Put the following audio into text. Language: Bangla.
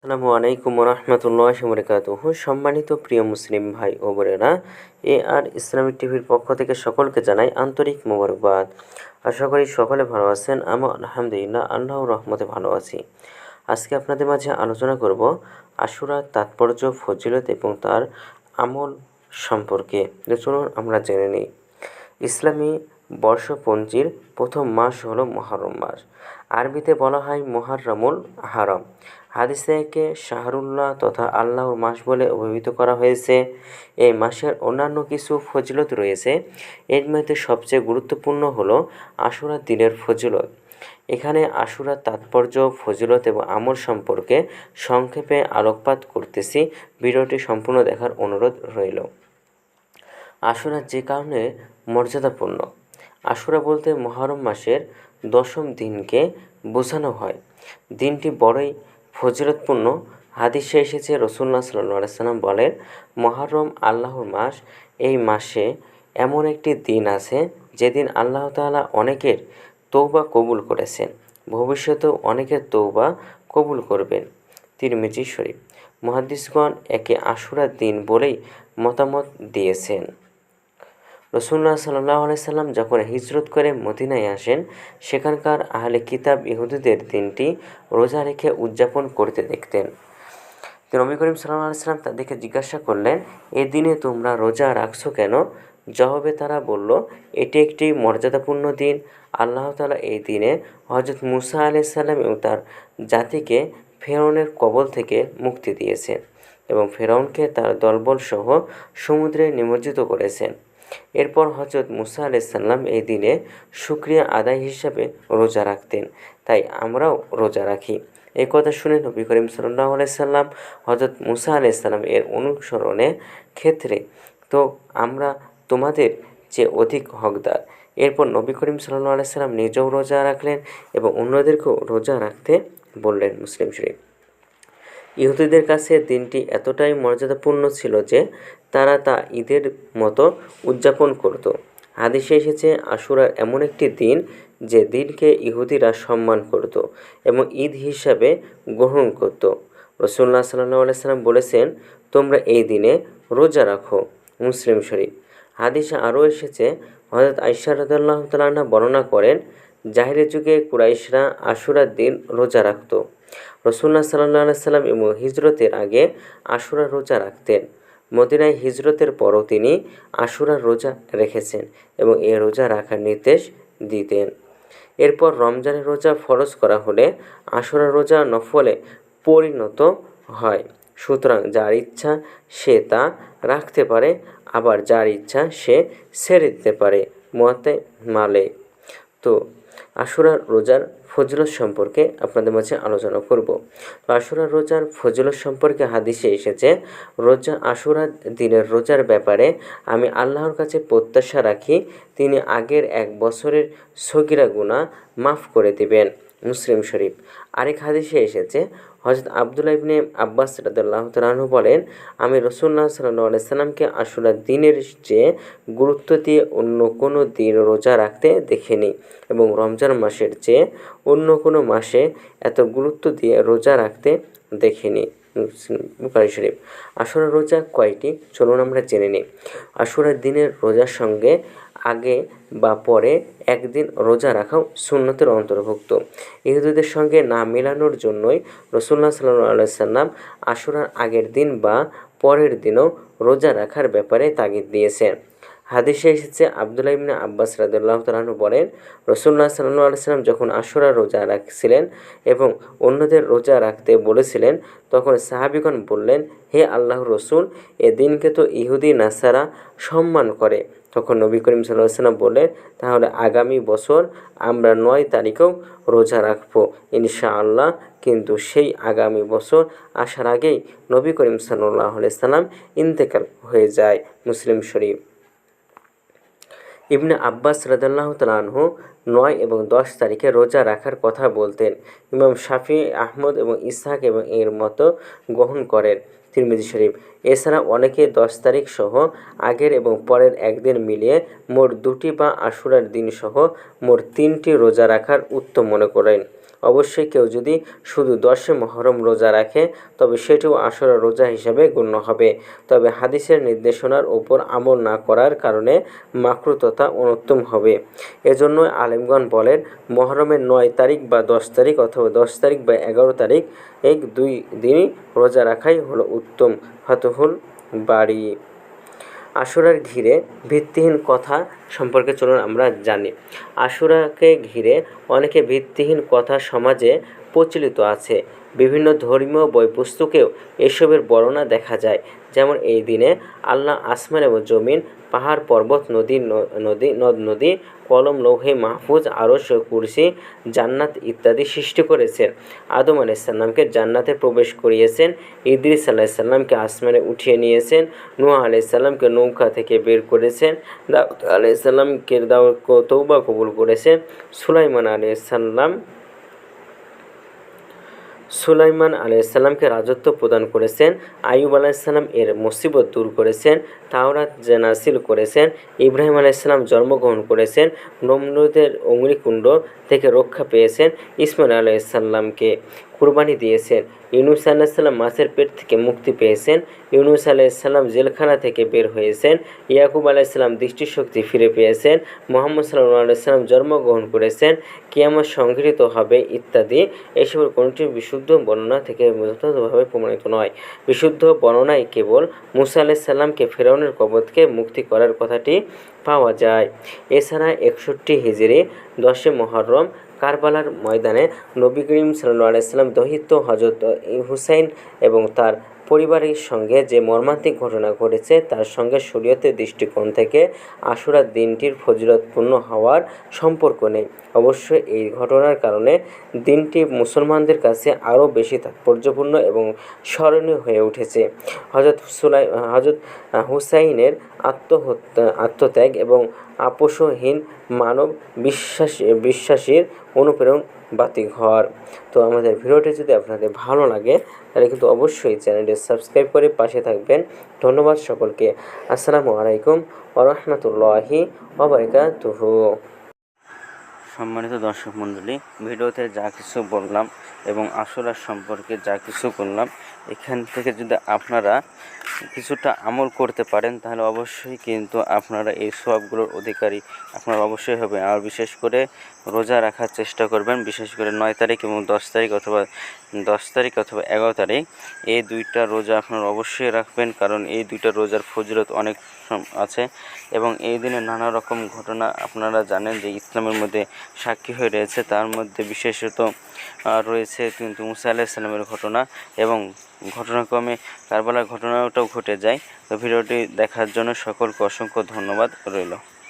আসসালামু আলাইকুম রহমতুল্লাহ বরকাতুহ সম্মানিত প্রিয় মুসলিম ভাই ও বোনেরা, এ আর ইসলামিক টিভির পক্ষ থেকে সকলকে জানাই আন্তরিক মোবারকবাদ। আশা করি সকলে ভালো আছেন আমি আলহামদুলিল্লাহ, আল্লাহর রহমতে ভালো আছি। আজকে আপনাদের মাঝে আলোচনা করব আশুরার তাৎপর্য, ফজিলত এবং তার আমল সম্পর্কে। চলুন আমরা জেনে নিই। ইসলামী বর্ষপঞ্জির প্রথম মাস হলো মহরম মাস। আরবিতে বলা হয় মোহাররমুল হারাম হাদিসে একে শাহরুল্লাহ তথা আল্লাহর মাস বলে অভিহিত করা হয়েছে। এই মাসের অন্যান্য কিছু ফজিলত রয়েছে। এর মধ্যে সবচেয়ে গুরুত্বপূর্ণ হলো আশুরা দিনের ফজিলত। এখানে আশুরার তাৎপর্য, ফজিলত এবং আমল সম্পর্কে সংক্ষেপে আলোকপাত করতেছি। ভিডিওটি সম্পূর্ণ দেখার অনুরোধ রইল। আশুরা যে কারণে মর্যাদাপূর্ণ। আশুরা বলতে মহরম মাসের দশম দিনকে বোঝানো হয়। দিনটি বড়ই ফজিলতপূর্ণ। হাদিসে এসেছে রসুল্লাহ সাল্লাহ সাল্লাম বলেন, মহরম আল্লাহর মাস। এই মাসে এমন একটি দিন আছে যেদিন আল্লাহ তাআলা অনেকের তৌবা কবুল করেছেন। ভবিষ্যতেও অনেকের তৌবা কবুল করবেন। তিরমিজি শরীফ। মহাদিসগণ একে আশুরার দিন বলেই মতামত দিয়েছেন। রসুল্লাহ সাল্লাহ সাল্লাম যখন হিজরত করে মদিনায় আসেন, সেখানকার আহলে কিতাব ইহুদিদের দিনটি রোজা রেখে উদযাপন করতে দেখতেন। নবী করিম সাল্লাহ সাল্লাম তাদেরকে জিজ্ঞাসা করলেন, এ দিনে তোমরা রোজা রাখছো কেন? জবাবে তারা বলল, এটি একটি মর্যাদাপূর্ণ দিন। আল্লাহ তালা এই দিনে হজরত মুসা আলাইসাল্লাম এবং তার জাতিকে ফেরনের কবল থেকে মুক্তি দিয়েছেন এবং ফেরাউনকে তার দলবল সহ সমুদ্রে নিমজ্জিত করেছেন। এরপর হজরত মুসা আলাইসাল্লাম এই দিনে সুক্রিয়া আদায় হিসাবে রোজা রাখতেন। তাই আমরাও রোজা রাখি। এই কথা শুনে নবী করিম সাল্লাহ আলাইসাল্লাম হজরত মুসা আলাইসাল্লাম এর অনুসরণে ক্ষেত্রে, তো আমরা তোমাদের যে অধিক হকদার। এরপর নবী করিম সাল্লাহ আলাইসাল্লাম নিজেও রোজা রাখলেন এবং অন্যদেরকেও রোজা রাখতে বললেন মুসলিম শরীফ। ইহুদিদের কাছে দিনটি এতটাই মর্যাদাপূর্ণ ছিল যে তারা তা ঈদের মতো উদযাপন করত। হাদিসে এসেছে আশুরার এমন একটি দিন যে দিনকে ইহুদিরা সম্মান করত এবং ঈদ হিসাবে গ্রহণ করত। রসুল্লাহ সাল্লাহ আলাইসাল্লাম বলেছেন, তোমরা এই দিনে রোজা রাখো। মুসলিম শরীফ। হাদিসে আরও এসেছে হজরত আইসা রদাল্লাহ তাল্লাহ বর্ণনা করেন, জাহিরের যুগে কুরাইশরা আশুরার দিন রোজা রাখত। রসুল্লাহ সাল্লাহ সাল্লাম হিজরতের আগে আশুরা রোজা রাখতেন। মদিনায় হিজরতের পরও তিনি আশুরার রোজা রেখেছেন এবং এ রোজা রাখার নির্দেশ দিতেন। এরপর রমজানের রোজা ফরজ করা হলে আশুরা রোজা নফলে পরিণত হয়। সুতরাং যার ইচ্ছা সে তা রাখতে পারে, আবার যার ইচ্ছা সে ছেড়ে দিতে পারে। মতে মালে। তো আশুরার রোজার ফজলত সম্পর্কে আপনাদের মাঝে আলোচনা করব। তো আশুরার রোজার ফজলত সম্পর্কে হাদিসে এসেছে, রোজা আশুরার দিনের রোজার ব্যাপারে আমি আল্লাহর কাছে প্রত্যাশা রাখি, তিনি আগের এক বছরের সগিরা গুণা মাফ করে দেবেন। মুসলিম শরীফ। আরেক হাদিসে এসেছে হজরত আবদুল্লাহ ইবনে আব্বাস রাদাল্লাহ বলেন, আমি রসুল্লাহ সাল্লাহ আলাইসাল্লামকে আশুরা দিনের চেয়ে গুরুত্ব দিয়ে অন্য কোনো দিন রোজা রাখতে দেখিনি এবং রমজান মাসের চেয়ে অন্য কোনো মাসে এত গুরুত্ব দিয়ে রোজা রাখতে দেখিনি। বুখারি শরীফ আশুরা রোজা কয়টি? চলুন আমরা জেনে নিই। আশুরার দিনের রোজার সঙ্গে আগে বা পরে একদিন রোজা রাখাও সুন্নতের অন্তর্ভুক্ত। ইহুদিদের সঙ্গে না মেলানোর জন্যই রসুল্লাহ সাল্লাহ সাল্লাম আশুরার আগের দিন বা পরের দিনও রোজা রাখার ব্যাপারে তাগিদ দিয়েছেন। হাদিসে এসেছে, আবদুল্লাহ ইবনে আব্বাস রাদুল্লাহ তালাহু বলেন রসুল্লাহ সাল্লু আলাইসাল্লাম যখন আশুরা রোজা রাখছিলেন এবং অন্যদের রোজা রাখতে বলেছিলেন, তখন সাহাবিগণ বললেন, হে আল্লাহ রসুল, এ দিনকে তো ইহুদি নাসারা সম্মান করে। তখন নবী করিম সাল্লাহ সাল্লাম বললেন, তাহলে আগামী বছর আমরা নয় তারিখেও রোজা রাখব, ইনশাআল্লাহ। কিন্তু সেই আগামী বছর আসার আগেই নবী করিম সাল্লাহ সাল্লাম ইন্তেকাল হয়ে যায় মুসলিম শরীফ। ইবনে আব্বাস রাদাল্লাহ তালাহু নয় এবং দশ তারিখে রোজা রাখার কথা বলতেন। ইমাম শাফি, আহমদ এবং ইসহাক এবং এর মতো গ্রহণ করেন। তিরমিজি শরীফ। এছাড়া অনেকে দশ তারিখ সহ আগের এবং পরের একদিন মিলিয়ে মোট দুটি বা আশুরার দিন সহ মোট তিনটি রোজা রাখার উত্তম মনে করেন। অবশ্যই কেউ যদি শুধু দশে মহরম রোজা রাখে, তবে সেটিও আশুরা রোজা হিসাবে গণ্য হবে। তবে হাদিসের নির্দেশনার উপর আমল না করার কারণে মাকরু তথা অনুত্তম হবে। এজন্য আলেমগণ বলেন, মহরমের নয় তারিখ বা দশ তারিখ অথবা দশ তারিখ বা এগারো তারিখ এক দুই দিনই রোজা রাখাই হলো উত্তম। ফাতহুল বাড়ি আশুরার ঘিরে ভিত্তিহীন কথা সম্পর্কে চলুন আমরা জানি। আশুরাকে ঘিরে অনেকে ভিত্তিহীন কথা সমাজে প্রচলিত আছে। বিভিন্ন ধর্মীয় বই পুস্তকেও এসবের বর্ণনা দেখা যায়। যেমন এই দিনে আল্লাহ আসমান এবং জমিন, পাহাড়, পর্বত, নদী নদী, নদ, নদী, কলম, লৌহে, মাহফুজ, আরশ ও কুরসি, জান্নাত ইত্যাদি সৃষ্টি করেছেন। আদম আলাইসাল্লামকে জান্নাতে প্রবেশ করিয়েছেন, ইদ্রিস আলাইসাল্লামকে আসমানে উঠিয়ে নিয়েছেন, নূহ আলাইসাল্লামকে নৌকা থেকে বের করেছেন, দাউদ আলাইসাল্লামকে দাও তৌবা কবুল করেছেন, সুলাইমান আলাইসাল্লাম সুলাইমান আলাইসাল্লামকে রাজত্ব প্রদান করেছেন আইব আলাইসাল্লাম এর মুসিবত দূর করেছেন, তাওরাত জেনাসিল করেছেন, ইব্রাহিম আলাইসাল্লাম জন্মগ্রহণ করেছেন, নমরুদের অগ্নিকুণ্ড থেকে রক্ষা পেয়েছেন, ইসমাইল আলাইসাল্লামকে কুরবানি দিয়েছেন, ইউনুস আলাইসাল্লাম মাছের পেট থেকে মুক্তি পেয়েছেন ইউনুস আলাইসাল্লাম জেলখানা থেকে বের হয়েছেন। ইয়াকুব আলাইসাল্লাম দৃষ্টিশক্তি ফিরে পেয়েছেন। মোহাম্মদ সাল্লাহ আলাইসাল্লাম জন্মগ্রহণ করেছেন। কিয়ামত সংঘটিত হবে ইত্যাদি। এসবের কোনটি বিশুদ্ধ বর্ণনা থেকে যথাযথভাবে প্রমাণিত নয়। বিশুদ্ধ বর্ণনায় কেবল মুসা আলাইসাল্লামকে ফেরাউনের কবতকে মুক্তি করার কথাটি পাওয়া যায়। এছাড়া একষট্টি হিজরি দশে মহরম কারবালার ময়দানে নবী করিম সাল্লাহ আলাইসাল্লাম দহিত হজরত হুসাইন এবং তার পরিবারের সঙ্গে যে মর্মান্তিক ঘটনা ঘটেছে, তার সঙ্গে শরীয়তের দৃষ্টিকোণ থেকে আশুরার দিনটির ফজিলতপূর্ণ হওয়ার সম্পর্ক নেই। অবশ্যই এই ঘটনার কারণে দিনটি মুসলমানদের কাছে আরও বেশি তাৎপর্যপূর্ণ এবং স্মরণীয় হয়ে উঠেছে। হজরত সুলাই হজরত হুসাইনের আত্মহত্যা, আত্মত্যাগ এবং আপোষহীন মানব বিশ্বাস, বিশ্বাসীর অনুপ্রেরণ বাতিঘর। তো আমাদের ভিডিওটি যদি আপনাদের ভালো লাগে, তাহলে কিন্তু অবশ্যই চ্যানেলটি সাবস্ক্রাইব করে পাশে থাকবেন। ধন্যবাদ সকলকে। আসসালামু আলাইকুম ওরহমতুল্লাহি ওবরকাতুহু সম্মানিত দর্শক মণ্ডলী, ভিডিওতে যা কিছু বললাম এবং আসরা সম্পর্কে যা কিছু করলাম, এখান থেকে যদি আপনারা কিছুটা আমল করতে পারেন, তাহলে অবশ্যই কিন্তু আপনারা এই সবগুলোর অধিকারী আপনারা অবশ্যই হবেন। আর বিশেষ করে রোজা রাখার চেষ্টা করবেন, বিশেষ করে নয় তারিখ এবং দশ তারিখ অথবা দশ তারিখ অথবা এগারো তারিখ, এই দুইটা রোজা আপনারা অবশ্যই রাখবেন, কারণ এই দুইটা রোজার ফজিলত অনেক আছে। এবং এই দিনে নানা রকম ঘটনা আপনারা জানেন যে ইসলামের মধ্যে সাক্ষী হয়ে রয়েছে। তার মধ্যে বিশেষত রয়েছে কিন্তু মুসা আলাহিসাল্লামের ঘটনা এবং ঘটনাক্রমে কারবালার ঘটনাটাও ঘটে যায়। তো ভিডিওটি দেখার জন্য সকলকে অসংখ্য ধন্যবাদ রইল।